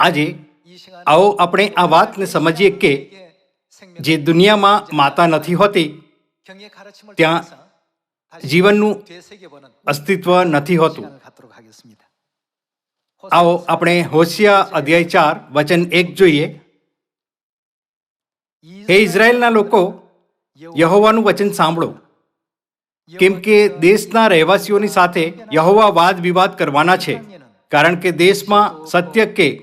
આજે આવો આપણે આ વાતને સમજીએ કે જે દુનિયામાં માતા નથી હોતી, ત્યાં જીવનનું અસ્તિત્વ નથી હોતું. આવો આપણે હોશિયા અધ્યાય ચાર, વચન એક જોઈએ. હે ઇઝરાયલના લોકો, યહોવાનું વચન સાંભળો. કેમ કે દેશના રહેવાસીઓની સાથે યહોવા વાદ વિવાદ કરવાના છે. કારણ કે દેશમાં સત્ય કે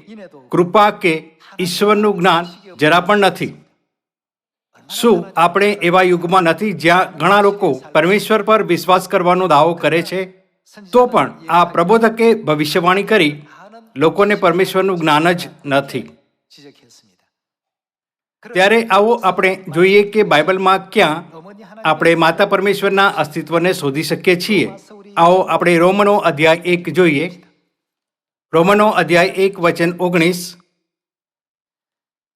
કૃપા કે ઈશ્વરનું જ્ઞાન જરા પણ નથી. શું આપણે એવા યુગમાં નથી જ્યાં ઘણા લોકો પરમેશ્વર પર વિશ્વાસ કરવાનો દાવો કરે છે? તો પણ આ પ્રબોધકે ભવિષ્યવાણી કરી લોકોને પરમેશ્વરનું જ્ઞાન જ નથી. ત્યારે આવો આપણે જોઈએ કે બાઇબલમાં ક્યાં આપણે માતા પરમેશ્વરના અસ્તિત્વને શોધી શકીએ છીએ. આવો આપણે રોમનો અધ્યાય એક જોઈએ. રોમનો અધ્યાય એક વચન ઓગણીસ.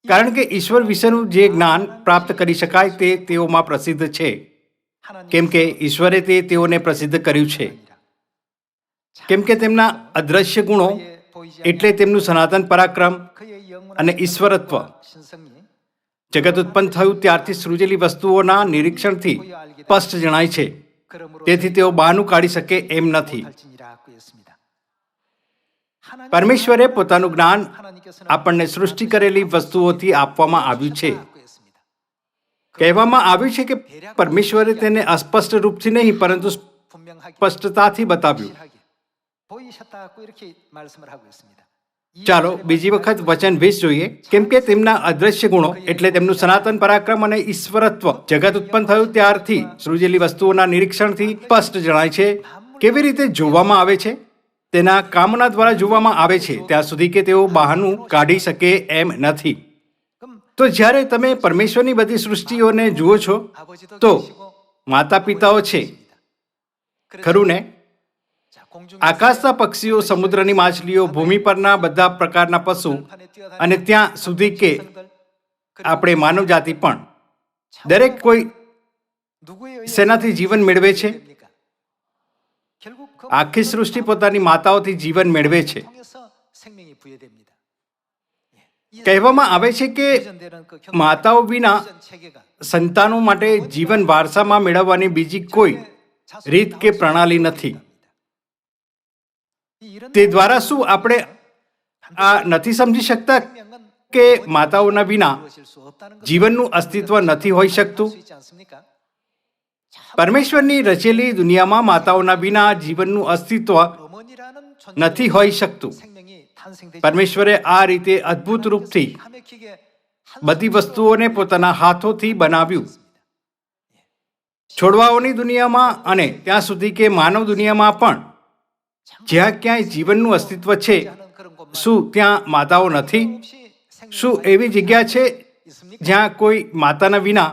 કારણ કે ઈશ્વર વિશેનું જે જ્ઞાન પ્રાપ્ત કરી શકાય તે તેઓમાં પ્રસિદ્ધ છે. કેમ કે ઈશ્વરે તે તેઓને પ્રસિદ્ધ કર્યું છે. કેમ કે તેમના અદ્રશ્ય ગુણો એટલે તેમનું સનાતન પરાક્રમ અને ઈશ્વરત્વ. જગત ઉત્પન્ન થયું ત્યારથી સૃજેલી વસ્તુઓના નિરીક્ષણથી સ્પષ્ટ જણાય છે. તેથી તેઓ બહાનું કાઢી શકે એમ નથી. પરમેશ્વરે પોતાનું જ્ઞાન આપણને સૃષ્ટિ કરેલી વસ્તુઓથી આપવામાં આવ્યું છે. કહેવામાં આવ્યું છે કે પરમેશ્વરે તેને અસ્પષ્ટ રૂપથી નહીં પરંતુ સ્પષ્ટતાથી બતાવ્યું. ચાલો બીજી વખત વચન વીસ જોઈએ કેમ કે તેમના અદ્રશ્ય ગુણો એટલે તેમનું સનાતન પરાક્રમ અને ઈશ્વરત્વ જગત ઉત્પન્ન થયું ત્યારથી સૃજેલી વસ્તુઓના નિરીક્ષણથી સ્પષ્ટ જણાય છે. કેવી રીતે જોવામાં આવે છે? તેના કામના દ્વારા જોવામાં આવે છે. ત્યાં સુધી કે તેઓ બહાનું કાઢી શકે એમ નથી. તો જ્યારે તમે પરમેશ્વરની બધી સૃષ્ટિઓને જુઓ છો, તો માતા પિતાઓ છે. ખરું ને? આકાશના પક્ષીઓ, સમુદ્રની માછલીઓ, ભૂમિ પરના બધા પ્રકારના પશુ અને ત્યાં સુધી કે આપણે માનવ જાતિ પણ. દરેક કોઈ શેનાથી જીવન મેળવે છે? આખી સૃષ્ટિ પોતાની માતાઓથી જીવન મેળવે છે. કહેવામાં આવે છે કે માતાઓ વિના સંતાનો માટે જીવન વારસામાં મેળવવાની બીજી કોઈ રીત કે પ્રણાલી નથી. તે દ્વારા શું આપણે આ નથી સમજી શકતા કે માતાઓના વિના જીવનનું અસ્તિત્વ નથી હોઈ શકતું? પરમેશ્વરની રચેલી દુનિયામાં માતાઓના વિના જીવનનું અસ્તિત્વ નથી હોઈ શકતું. પરમેશ્વરે આ રીતે અદ્ભુત રૂપથી બધી વસ્તુઓને પોતાના હાથોથી બનાવ્યું. છોડવાઓની દુનિયામાં અને ત્યાં સુધી કે માનવ દુનિયામાં પણ જ્યાં ક્યાંય જીવનનું અસ્તિત્વ છે શું ત્યાં માતાઓ નથી? શું એવી જગ્યા છે જ્યાં કોઈ માતાના વિના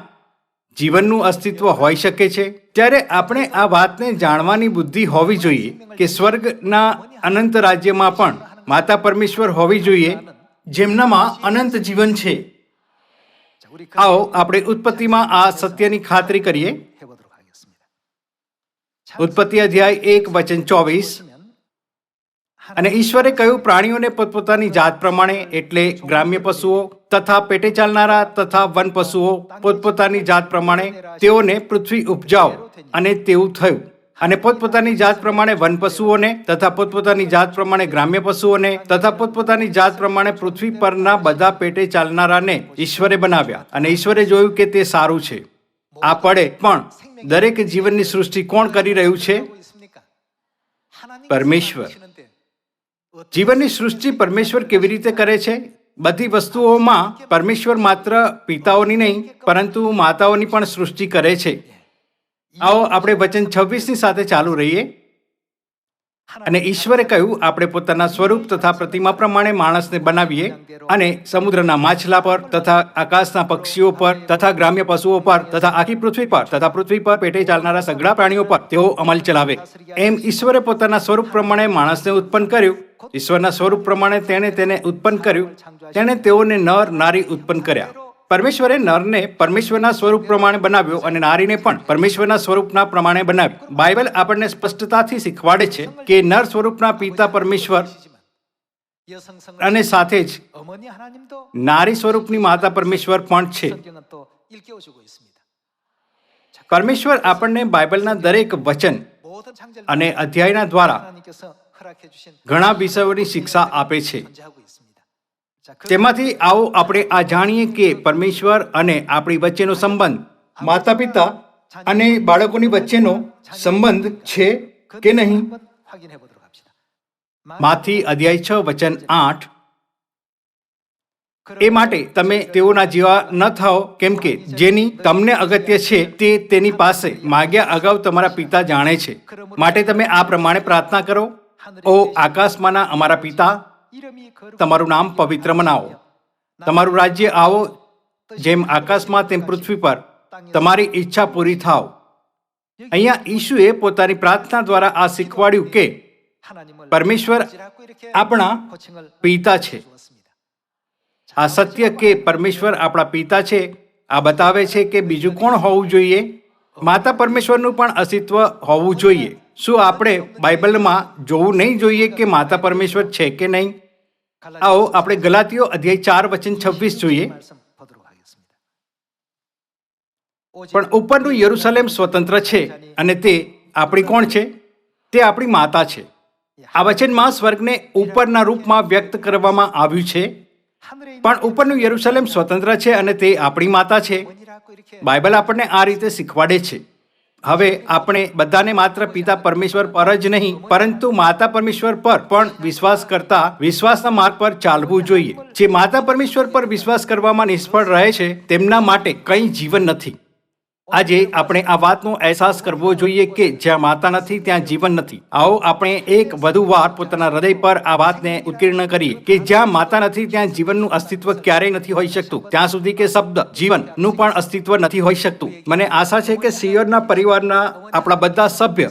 જીવનનું અસ્તિત્વ હોઈ શકે છે. ત્યારે આપણે આ વાતને જાણવાની બુદ્ધિ હોવી જોઈએ કે સ્વર્ગના અનંત રાજ્યમાં પણ માતા પરમેશ્વર હોવી જોઈએ, જેમનામાં અનંત જીવન છે. આવો આપણે ઉત્પત્તિમાં આ સત્યની ખાતરી કરીએ. ઉત્પત્તિ અધ્યાય એક વચન ચોવીસ. અને ઈશ્વરે કહ્યું પ્રાણીઓને પોતપોતાની જાત પ્રમાણે એટલે ગ્રામ્ય પશુઓ તથા પેટે ચાલનારા તથા વન પશુઓ પોતપોતાની જાત પ્રમાણે તેઓને પૃથ્વી ઉપજાઓ અને તેવું થયું. અને પોતપોતાની જાત પ્રમાણે વન પશુઓને તથા પોતપોતાની જાત પ્રમાણે ગ્રામ્ય પશુઓને તથા પોતપોતાની જાત પ્રમાણે પૃથ્વી પરના બધા પેટે ચાલનારાને ઈશ્વરે બનાવ્યા. અને ઈશ્વરે જોયું કે તે સારું છે. આ પડે પણ દરેક જીવનની સૃષ્ટિ કોણ કરી રહ્યું છે? પરમેશ્વર. જીવનની સૃષ્ટિ પરમેશ્વર કેવી રીતે કરે છે? બધી વસ્તુઓમાં પરમેશ્વર માત્ર પિતાઓની નહીં, પરંતુ માતાઓની પણ સૃષ્ટિ કરે છે. આવો આપણે વચન છવ્વીસની સાથે ચાલુ રહીએ. અને ઈશ્વરે કહ્યું, આપણે પોતાના સ્વરૂપ તથા પ્રતિમા પ્રમાણે માણસને બનાવીએ અને સમુદ્રના માછલા પર તથા આકાશના પક્ષીઓ પર તથા ગ્રામ્ય પશુઓ પર તથા આખી પૃથ્વી પર તથા પૃથ્વી પર પેટે ચાલનારા સઘળા પ્રાણીઓ પર તેઓ અમલ ચલાવે. એમ ઈશ્વરે પોતાના સ્વરૂપ પ્રમાણે માણસને ઉત્પન્ન કર્યું. ઈશ્વરના સ્વરૂપ પ્રમાણે તેણે તેને ઉત્પન્ન કર્યું. તેણે તેઓને નર, નારી ઉત્પન્ન કર્યા. પરમેશ્વરે નરને પરમેશ્વરના સ્વરૂપ પ્રમાણે બનાવ્યો અને નારીને પણ પરમેશ્વરના સ્વરૂપના પ્રમાણે બનાવ્યું. બાઇબલ આપણને સ્પષ્ટતાથી શીખવાડે છે કે નર સ્વરૂપના પિતા પરમેશ્વર અને સાથે જ નારી સ્વરૂપની માતા પરમેશ્વર પણ છે. પરમેશ્વર આપણને બાઇબલના દરેક વચન અને અધ્યાયના દ્વારા ઘણા વિષયોની શિક્ષા આપે છે. તેમાંથી આવો આપણે આ જાણીએ કે પરમેશ્વર અને આપણી વચ્ચેનો સંબંધ માતા પિતા અને બાળકોની વચ્ચેનો સંબંધ છે કે નહીં? માથી અધ્યાય છ વચન આઠ. એ માટે તમે તેઓના જેવા ન થાઓ કેમ કે જેની તમને અગત્ય છે તે તેની પાસે માગ્યા અગાઉ તમારા પિતા જાણે છે. માટે તમે આ પ્રમાણે પ્રાર્થના કરો. ઓ આકાશમાંના અમારા પિતા, તમારું નામ પવિત્ર મનાવો. તમારું રાજ્ય આવો, જેમ આકાશમાં તેમ પૃથ્વી પર. તમારી ઈચ્છા પૂરી થાવ. અહીંયા ઈશુએ પોતાની પ્રાર્થના દ્વારા આ શીખવાડ્યું કે, પરમેશ્વર આપણા પિતા છે. આ સત્ય કે પરમેશ્વર આપણા પિતા છે, આ બતાવે છે કે બીજું કોણ હોવું જોઈએ? માતા પરમેશ્વરનું પણ અસ્તિત્વ હોવું જોઈએ. શું આપણે બાઇબલમાં જોવું નહીં જોઈએ કે માતા પરમેશ્વર છે કે નહીં? આવો, આપણે ગલાતીઓ અધ્યાય ચાર વચન છવ્વીસ જોઈએ. પણ ઉપરનું યરુસલેમ સ્વતંત્ર છે અને તે આપણી કોણ છે? તે આપણી માતા છે. આ વચનમાં સ્વર્ગને ઉપરના રૂપમાં વ્યક્ત કરવામાં આવ્યું છે. પણ ઉપરનું યરુસલેમ સ્વતંત્ર છે અને તે આપણી માતા છે. બાઇબલ આપણને આ રીતે શીખવાડે છે. હવે આપણે બધાને માત્ર પિતા પરમેશ્વર પર જ નહીં, પરંતુ માતા પરમેશ્વર પર પણ વિશ્વાસ કરતા વિશ્વાસના માર્ગ પર ચાલવું જોઈએ. જે માતા પરમેશ્વર પર વિશ્વાસ કરવામાં નિષ્ફળ રહે છે, તેમના માટે કંઈ જીવન નથી. આજે આપણે આ વાતનો અહેસાસ કરવો જોઈએ કે જ્યાં માતા નથી ત્યાં જીવન નથી. આવો આપણે એક વધુ વાર પોતાના હૃદય પર આ વાતને ઉત્કીર્ણ કરીએ કે જ્યાં માતા નથી ત્યાં જીવનનું અસ્તિત્વ ક્યારેય નથી હોઈ શકતું. ત્યાં સુધી કે શબ્દ જીવનનું પણ અસ્તિત્વ નથી હોઈ શકતું. મને આશા છે કે સિયોરના પરિવારના આપણા બધા સભ્ય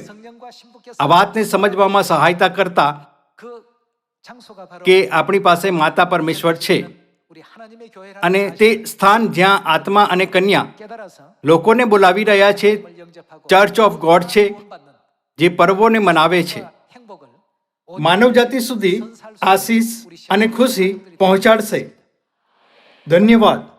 આ વાતને સમજવામાં સહાયતા કરતા કે આપણી પાસે માતા પરમેશ્વર છે. અને તે સ્થાન જ્યાં આત્મા અને કન્યા લોકોને બોલાવી રહ્યા છે ચર્ચ ઓફ ગોડ છે જે પર્વોને મનાવે છે. માનવજાતિ સુધી આશીષ અને ખુશી પહોંચાડશે. ધન્યવાદ.